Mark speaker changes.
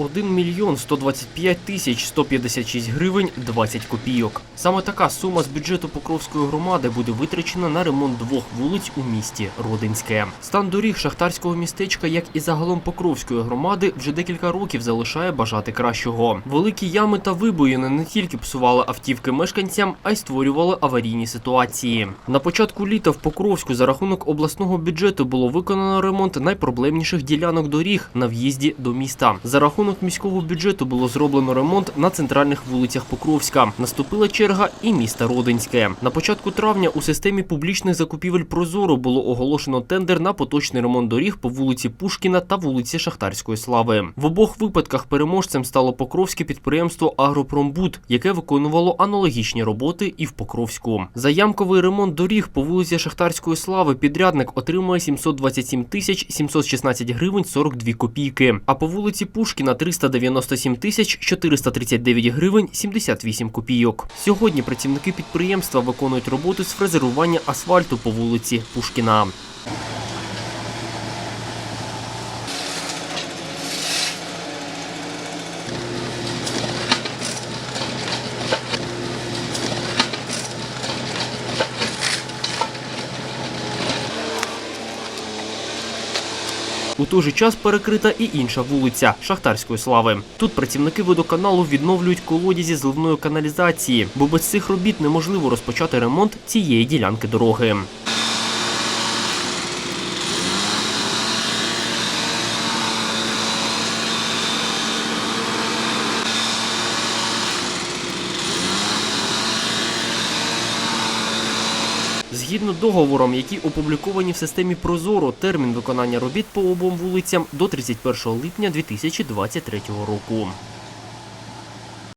Speaker 1: 1 мільйон 125 тисяч 156 гривень 20 копійок. Саме така сума з бюджету Покровської громади буде витрачена на ремонт двох вулиць у місті Родинське. Стан доріг шахтарського містечка, як і загалом Покровської громади, вже декілька років залишає бажати кращого. Великі ями та вибоїни не тільки псували автівки мешканцям, а й створювали аварійні ситуації. На початку літа в Покровську за рахунок обласного бюджету було виконано ремонт найпроблемніших ділянок доріг на в'їзді до міста. За рахунок міського бюджету було зроблено ремонт на центральних вулицях Покровська. Наступила черга і міста Родинське. На початку травня у системі публічних закупівель Прозоро було оголошено тендер на поточний ремонт доріг по вулиці Пушкіна та вулиці Шахтарської Слави. В обох випадках переможцем стало Покровське підприємство Агропромбуд, яке виконувало аналогічні роботи і в Покровську. За ямковий ремонт доріг по вулиці Шахтарської Слави підрядник отримує 727 тисяч 716 гривень 42 копійки, а по вулиці Пушкіна 397 тисяч 439 гривень 78 копійок. Сьогодні працівники підприємства виконують роботи з фрезерування асфальту по вулиці Пушкіна. У той же час перекрита і інша вулиця Шахтарської слави. Тут працівники водоканалу відновлюють колодязі зливної каналізації, бо без цих робіт неможливо розпочати ремонт цієї ділянки дороги. Згідно договором, які опубліковані в системі Прозоро, термін виконання робіт по обом вулицям до 31 липня 2023 року.